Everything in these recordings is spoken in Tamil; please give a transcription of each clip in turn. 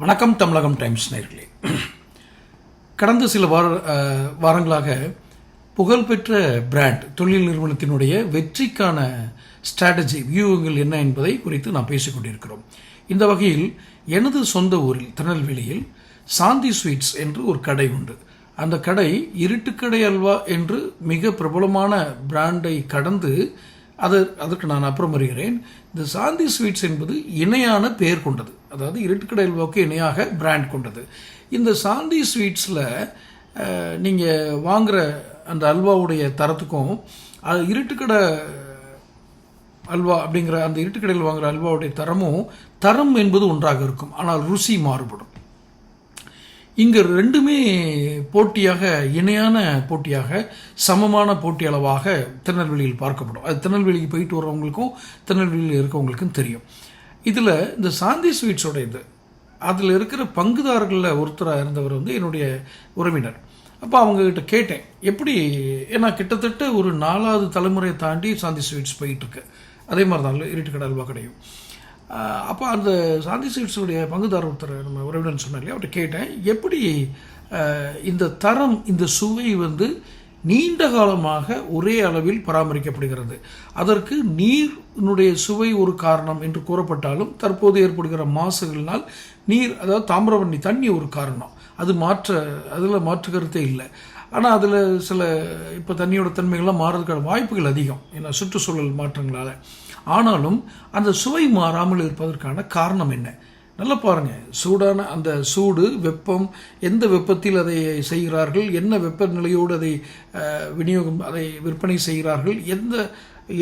வணக்கம் தமிழகம் டைம்ஸ் நேர்களே. கடந்த சில வார வாரங்களாக புகழ்பெற்ற பிராண்ட் தொழில் நிறுவனத்தினுடைய வெற்றிக்கான ஸ்ட்ராட்டஜி வியூகங்கள் என்ன என்பதை குறித்து நாம் பேசிக்கொண்டிருக்கிறோம் இந்த வகையில் எனது சொந்த ஊரில் திருநெல்வேலியில் சாந்தி ஸ்வீட்ஸ் என்று ஒரு கடை உண்டு. அந்த கடை இருட்டுக்கடை அல்வா என்று மிக பிரபலமான பிராண்டை கடந்து அது அதற்கு நான் அப்புறம் வருகிறேன். இந்த சாந்தி ஸ்வீட்ஸ் என்பது இணையான பெயர் கொண்டது. அதாவது இருட்டுக்கடை அல்வாவுக்கு இணையாக பிராண்ட் கொண்டது. இந்த சாந்தி ஸ்வீட்ஸில் நீங்கள் வாங்குகிற அந்த அல்வாவுடைய தரத்துக்கும் அது இருட்டுக்கடை அல்வா அப்படிங்கிற அந்த இருட்டுக்கடையில் வாங்குகிற அல்வாவுடைய தரமும் தரம் என்பது ஒன்றாக இருக்கும். ஆனால் ருசி மாறுபடும். இங்கு ரெண்டுமே போட்டியாக இணையான போட்டியாக சமமான போட்டி அளவாக திருநெல்வேலியில் பார்க்கப்படும். அது திருநெல்வேலிக்கு போயிட்டு வர்றவங்களுக்கும் திருநெல்வேலியில் இருக்கவங்களுக்கும் தெரியும். இதில் இந்த சாந்தி ஸ்வீட்ஸோட இது அதில் இருக்கிற பங்குதாரர்களில் ஒருத்தராக இருந்தவர் வந்து என்னுடைய உறவினர். அப்போ அவங்கக்கிட்ட கேட்டேன் எப்படி? ஏன்னா கிட்டத்தட்ட ஒரு நாலாவது தலைமுறையை தாண்டி சாந்தி ஸ்வீட்ஸ் போயிட்டுருக்கு அதே மாதிரி தான் இருட்டு கடல்வா கடையும் அப்போ அந்த சாந்தி ஸ்வீட்ஸுடைய பங்குதாரர் ஒருத்தர் நம்ம உறவினர் சொன்னார் இல்லையா? அவர்கிட்ட கேட்டேன் எப்படி இந்த தரம் இந்த சுவை வந்து நீண்ட காலமாக ஒரே அளவில் பராமரிக்கப்படுகிறது? அதற்கு நீரினுடைய சுவை ஒரு காரணம் என்று கூறப்பட்டாலும் தற்போது ஏற்படுகிற மாசுகளினால் நீர் அதாவது தாமிரபரணி தண்ணி ஒரு காரணம். அது மாற்ற அதில் மாற்று கருத்தே இல்லை. ஆனால் அதில் சில இப்போ தண்ணியோட தன்மைகள்லாம் மாறுறதுக்கான வாய்ப்புகள் அதிகம். ஏன்னா சுற்றுச்சூழல் மாற்றங்களால். ஆனாலும் அந்த சுவை மாறாமல் இருப்பதற்கான காரணம் என்ன? நல்லா பாருங்க. சூடான அந்த சூடு வெப்பம் எந்த வெப்பத்தில் அதை செய்கிறார்கள் என்ன வெப்பநிலையோடு அதை விநியோகம் அதை விற்பனை செய்கிறார்கள் எந்த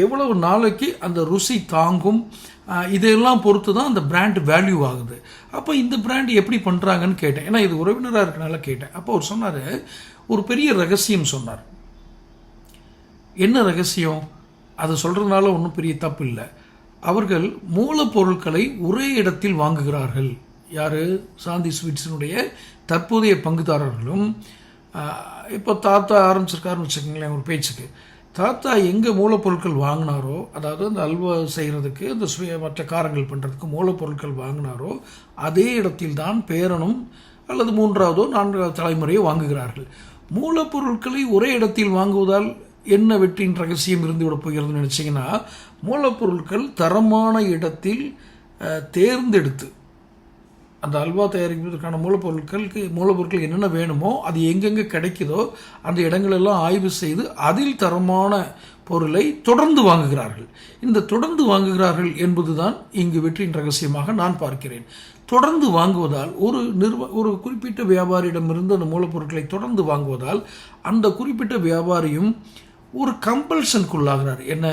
எவ்வளவு நாளைக்கு அந்த ருசி தாங்கும் இதையெல்லாம் பொறுத்து தான் அந்த பிராண்ட் வேல்யூ ஆகுது. அப்போ இந்த பிராண்ட் எப்படி பண்ணுறாங்கன்னு கேட்டேன். ஏன்னா இது உறவினராக இருக்கனால கேட்டேன். அப்போ அவர் சொன்னார் ஒரு பெரிய ரகசியம் சொன்னார். என்ன ரகசியம்? அதை சொல்கிறதுனால ஒன்றும் பெரிய தப்பு இல்லை. அவர்கள் மூலப்பொருட்களை ஒரே இடத்தில் வாங்குகிறார்கள். யார்? சாந்தி ஸ்வீட்ஸினுடைய தற்போதைய பங்குதாரர்களும் இப்போ தாத்தா ஆரம்பிச்சிருக்காருன்னு வச்சுக்கோங்களேன் ஒரு பேச்சுக்கு. தாத்தா எங்கே மூலப்பொருட்கள் வாங்கினாரோ அதாவது அந்த அல்வா செய்கிறதுக்கு இந்த சுய மற்ற காரங்கள் பண்ணுறதுக்கு மூலப்பொருட்கள் வாங்கினாரோ அதே இடத்தில் தான் பேரனும் அல்லது மூன்றாவதோ நான்காவது தலைமுறையோ வாங்குகிறார்கள். மூலப்பொருட்களை ஒரே இடத்தில் வாங்குவதால் என்ன வெற்றியின் ரகசியம் இருந்துவிட போகிறதுன்னு நினச்சிங்கன்னா மூலப்பொருட்கள் தரமான இடத்தில் தேர்ந்தெடுத்து அந்த அல்வா தயாரிப்பதற்கான மூலப்பொருட்களுக்கு மூலப்பொருட்கள் என்னென்ன வேணுமோ அது எங்கெங்கே கிடைக்குதோ அந்த இடங்களெல்லாம் ஆய்வு செய்து அதில் தரமான பொருளை தொடர்ந்து வாங்குகிறார்கள். இந்த தொடர்ந்து வாங்குகிறார்கள் என்பதுதான் இங்கு வெற்றியின் ரகசியமாக நான் பார்க்கிறேன். தொடர்ந்து வாங்குவதால் ஒரு நிர்வ ஒரு குறிப்பிட்ட வியாபாரியிடமிருந்து அந்த மூலப்பொருட்களை தொடர்ந்து வாங்குவதால் அந்த குறிப்பிட்ட வியாபாரியும் ஒரு கம்பல்ஷனுக்குள்ளாகிறார் என்ன?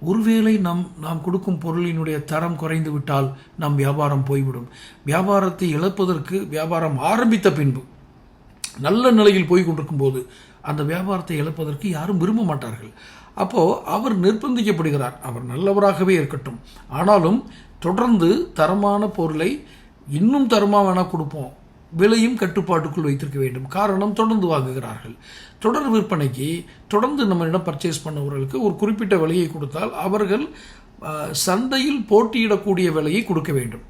ஒருவேளை நம் நாம் கொடுக்கும் பொருளினுடைய தரம் குறைந்து விட்டால் நம் வியாபாரம் போய்விடும். வியாபாரத்தை இழப்பதற்கு வியாபாரம் ஆரம்பித்த பின்பு நல்ல நிலையில் போய் கொண்டிருக்கும் போது அந்த வியாபாரத்தை இழப்பதற்கு யாரும் விரும்ப மாட்டார்கள். அப்போது அவர் நிர்பந்திக்கப்படுகிறார். அவர் நல்லவராகவே இருக்கட்டும். ஆனாலும் தொடர்ந்து தரமான பொருளை இன்னும் தரமாக வேணால் கொடுப்போம். விலையும் கட்டுப்பாட்டுக்குள் வைத்திருக்க வேண்டும். காரணம் தொடர்ந்து வாங்குகிறார்கள். தொடர் விற்பனைக்கு தொடர்ந்து நம்மளிடம் பர்ச்சேஸ் பண்ணவர்களுக்கு ஒரு குறிப்பிட்ட விலையை கொடுத்தால் அவர்கள் சந்தையில் போட்டியிடக்கூடிய விலையை கொடுக்க வேண்டும்.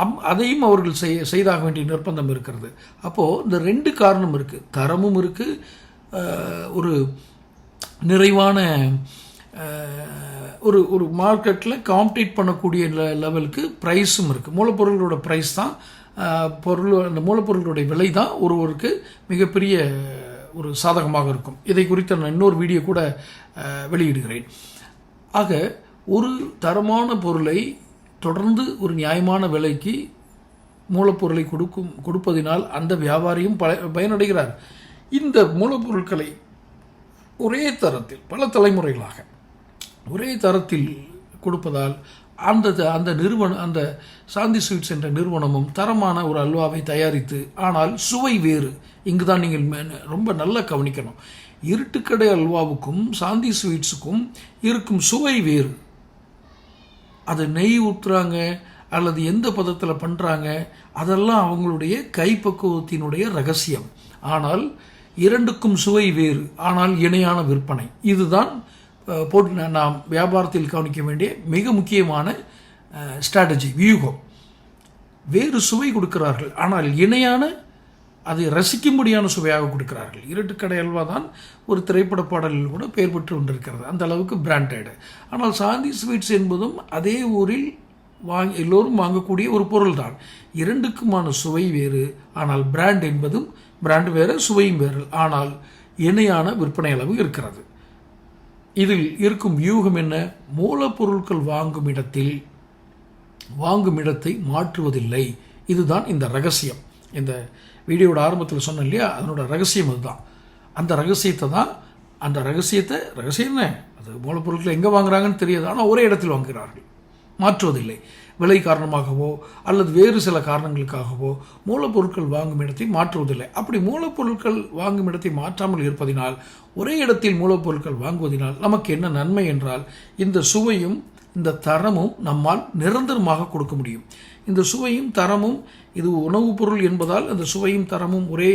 அம் அதையும் அவர்கள் செய் செய்தாக வேண்டிய நிர்பந்தம் இருக்கிறது. அப்போது இந்த ரெண்டு காரணம் இருக்குது தரமும் இருக்குது ஒரு நிறைவான ஒரு ஒரு மார்க்கெட்டில் காம்பீட் பண்ணக்கூடிய லெ- லெவலுக்கு ப்ரைஸும் இருக்குது மூலப்பொருளோட ப்ரைஸ் தான் பொருள் அந்த மூலப்பொருளுடைய விலை தான் ஒருவருக்கு மிகப்பெரிய ஒரு சாதகமாக இருக்கும். இதை குறித்து நான் இன்னொரு வீடியோ கூட வெளியிடுகிறேன். ஆக ஒரு தரமான பொருளை தொடர்ந்து ஒரு நியாயமான விலைக்கு மூலப்பொருளை கொடுக்கும் கொடுப்பதினால் அந்த வியாபாரியும் பல பயனடைகிறார். இந்த மூலப்பொருட்களை ஒரே தரத்தில் பல தலைமுறைகளாக ஒரே தரத்தில் கொடுப்பதால் அந்த அந்த நிறுவன அந்த சாந்தி ஸ்வீட்ஸ் என்ற நிறுவனமும் தரமான ஒரு அல்வாவை தயாரித்து ஆனால் சுவை வேறு. இங்கு தான் நீங்கள் ரொம்ப நல்லா கவனிக்கணும். இருட்டுக்கடை அல்வாவுக்கும் சாந்தி ஸ்வீட்ஸுக்கும் இருக்கும் சுவை வேறு. அது நெய் ஊற்றுறாங்க அல்லது எந்த பதத்தில் பண்ணுறாங்க அதெல்லாம் அவங்களுடைய கைப்பக்குவத்தினுடைய ரகசியம். ஆனால் இரண்டுக்கும் சுவை வேறு ஆனால் இணையான விற்பனை. இதுதான் போட்டு நாம் வியாபாரத்தில் கவனிக்க வேண்டிய மிக முக்கியமான ஸ்ட்ராட்டஜி வியூகம். வேறு சுவை கொடுக்கிறார்கள். ஆனால் இணையான அதை ரசிக்கும்படியான சுவையாக கொடுக்கிறார்கள். இருட்டுக்கடை அல்வா தான் ஒரு திரைப்பட பாடலில் கூட பெயர் பெற்று கொண்டிருக்கிறது. அந்த அளவுக்கு பிராண்டடு ஆனால் சாந்தி ஸ்வீட்ஸ் என்பதும் அதே ஊரில் வாங்கி எல்லோரும் வாங்கக்கூடிய ஒரு பொருள் தான். இரண்டுக்குமான சுவை வேறு. ஆனால் பிராண்ட் என்பதும் பிராண்ட் வேறு சுவையும் வேறு. ஆனால் இணையான விற்பனை அளவு இருக்கிறது. இதில் இருக்கும் வியூகம் என்ன? மூலப்பொருட்கள் வாங்கும் இடத்தில் வாங்கும் இடத்தை மாற்றுவதில்லை. இதுதான் இந்த ரகசியம். இந்த வீடியோட ஆரம்பத்தில் சொன்னேன் இல்லையா? அதனோட ரகசியம் அதுதான். அந்த ரகசியத்தை தான் அந்த ரகசியத்தை ரகசியம் என்ன? அது மூலப்பொருட்கள் எங்கே வாங்குறாங்கன்னு தெரியாது. ஆனால் ஒரே இடத்தில் வாங்குகிறார்கள். மாற்றுவதில்லை. விலை காரணமாகவோ அல்லது வேறு சில காரணங்களுக்காகவோ மூலப்பொருட்கள் வாங்கும் இடத்தை மாற்றுவதில்லை. அப்படி மூலப்பொருட்கள் வாங்கும் இடத்தை மாற்றாமல் இருப்பதினால் ஒரே இடத்தில் மூலப்பொருட்கள் வாங்குவதினால் நமக்கு என்ன நன்மை என்றால் இந்த சுவையும் இந்த தரமும் நம்மால் நிரந்தரமாக கொடுக்க முடியும். இந்த சுவையும் தரமும் இது உணவுப் பொருள் என்பதால் அந்த சுவையும் தரமும் ஒரே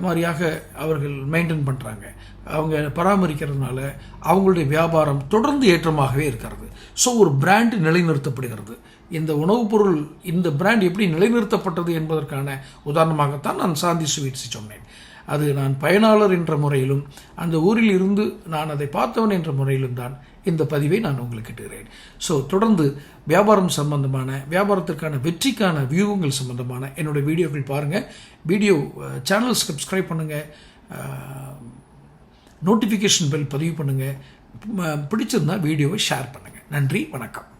மாதிரியாக அவர்கள் மெயின்டைன் பண்ணுறாங்க அவங்க பராமரிக்கிறதுனால அவங்களுடைய வியாபாரம் தொடர்ந்து ஏற்றமாகவே இருக்கிறது. ஸோ ஒரு பிராண்டு நிலைநிறுத்தப்படுகிறது. இந்த உணவுப் பொருள் இந்த பிராண்ட் எப்படி நிலைநிறுத்தப்பட்டது என்பதற்கான உதாரணமாகத்தான் நான் சாந்தி ஸ்வீட்ஸ் சொன்னேன். அது நான் பயனாளர் என்ற முறையிலும் அந்த ஊரில் இருந்து நான் அதை பார்த்தவன் என்ற முறையிலும் தான் இந்த பதிவை நான் உங்களுக்கு இட்டுகிறேன். ஸோ தொடர்ந்து வியாபாரம் சம்பந்தமான வியாபாரத்திற்கான வெற்றிக்கான வியூகங்கள் சம்பந்தமான என்னோட வீடியோக்கள் பாருங்கள் வீடியோ சேனல் சப்ஸ்கிரைப் பண்ணுங்கள் நோட்டிஃபிகேஷன் பெல் பதிவு பண்ணுங்கள் பிடிச்சிருந்தா வீடியோவை ஷேர் பண்ணுங்கள் நன்றி வணக்கம்.